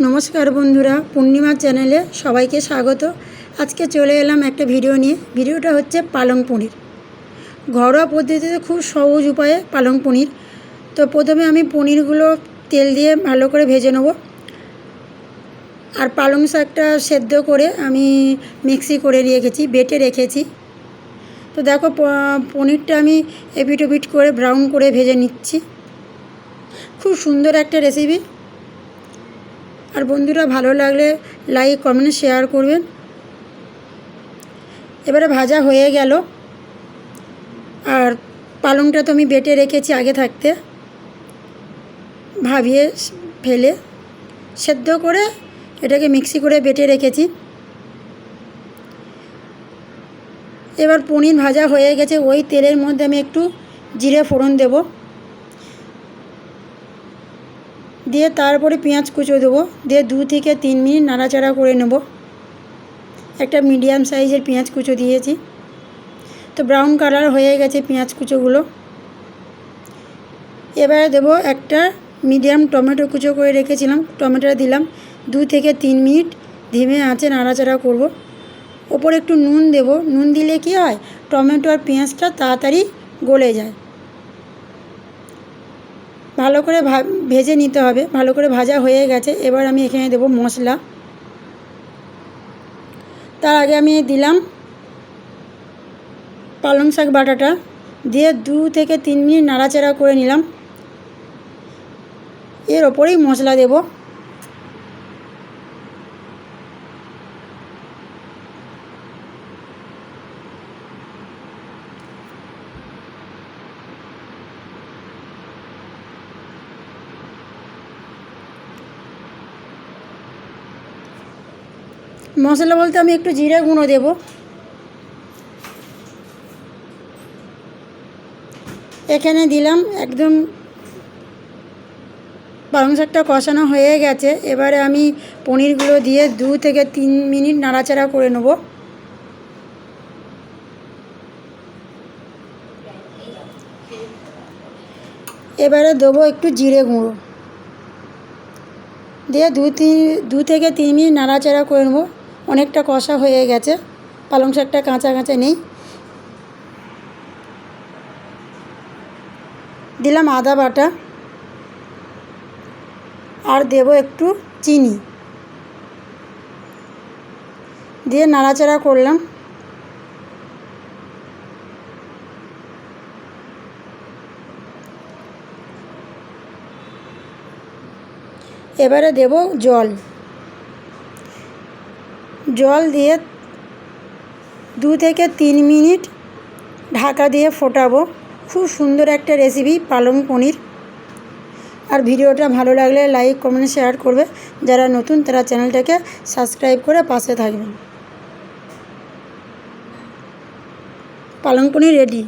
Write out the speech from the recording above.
নমস্কার বন্ধুরা, পূর্ণিমা চ্যানেলে সবাইকে স্বাগত। আজকে চলে এলাম একটা ভিডিও নিয়ে। ভিডিওটা হচ্ছে পালং পনির। ঘরোয়া পদ্ধতিতে খুব সহজ উপায়ে পালং পনির। তো প্রথমে আমি পনিরগুলো তেল দিয়ে ভালো করে ভেজে নেব। আর পালং শাকটা সেদ্ধ করে আমি মিক্সি করে রেখেছি, বেটে রেখেছি। তো দেখো পনিরটা আমি এপিট ওপিট করে ব্রাউন করে ভেজে নিচ্ছি। খুব সুন্দর একটা রেসিপি। আর বন্ধুরা, ভালো লাগলে লাইক কমেন্ট শেয়ার করবেন। এবারে ভাজা হয়ে গেল। আর পালংটা তো আমি বেটে রেখেছি আগে থাকতে। ভাবিয়ে ফেলে সেদ্ধ করে এটাকে মিক্সি করে বেটে রেখেছি। এবার পনির ভাজা হয়ে গেছে। ওই তেলের মধ্যে আমি একটু জিরে ফোড়ন দেবো। দিয়ে তারপরে পেঁয়াজ কুচো দেবো। দিয়ে দু থেকে তিন মিনিট নাড়াচাড়া করে নেব। একটা মিডিয়াম সাইজের পেঁয়াজ কুচো দিয়েছি। তো ব্রাউন কালার হয়ে গেছে পেঁয়াজ কুচোগুলো। এবারে দেবো একটা মিডিয়াম টমেটো কুচো করে রেখেছিলাম, টমেটোটা দিলাম। দু থেকে তিন মিনিট ধিমে আঁচে নাড়াচাড়া করব। ওপরে একটু নুন দেব। নুন দিলে কি হয়? টমেটো আর পেঁয়াজটা তাড়াতাড়ি গলে যায়। ভালো করে ভেজে নিতে হবে। ভালো করে ভাজা হয়ে গেছে। এবার আমি এখানে দেব মশলা। তার আগে আমি দিলাম পালং শাক বাটাটা। দিয়ে দু থেকে তিন মিনিট নাড়াচাড়া করে নিলাম। এর ওপরেই মশলা দেব। মশলা বলতে আমি একটু জিরে গুঁড়ো দেব। এখানে দিলাম একদম পালং শাকটা কষানো হয়ে গেছে। এবারে আমি পনিরগুলো দিয়ে দু থেকে তিন মিনিট নাড়াচাড়া করে নেব। এবারে দেবো একটু জিরে গুঁড়ো। দিয়ে দু তিন দু থেকে তিন মিনিট নাড়াচাড়া করে নেব। অনেকটা কষা হয়ে গেছে। পালং শাকটা কাঁচা কাঁচা নেই। দিলাম আদা বাটা। আর দেব একটু চিনি। দিয়ে নাড়াচাড়া করলাম। এবারে দেব জল। জল দিয়ে দু থেকে তিন মিনিট ঢাকা দিয়ে ফোটাবো। খুব সুন্দর একটা রেসিপি পালং পনির। আর ভিডিওটা ভালো লাগলে লাইক কমেন্ট শেয়ার করবে। যারা নতুন, তারা চ্যানেলটাকে সাবস্ক্রাইব করে পাশে থাকবেন। পালং পনির রেডি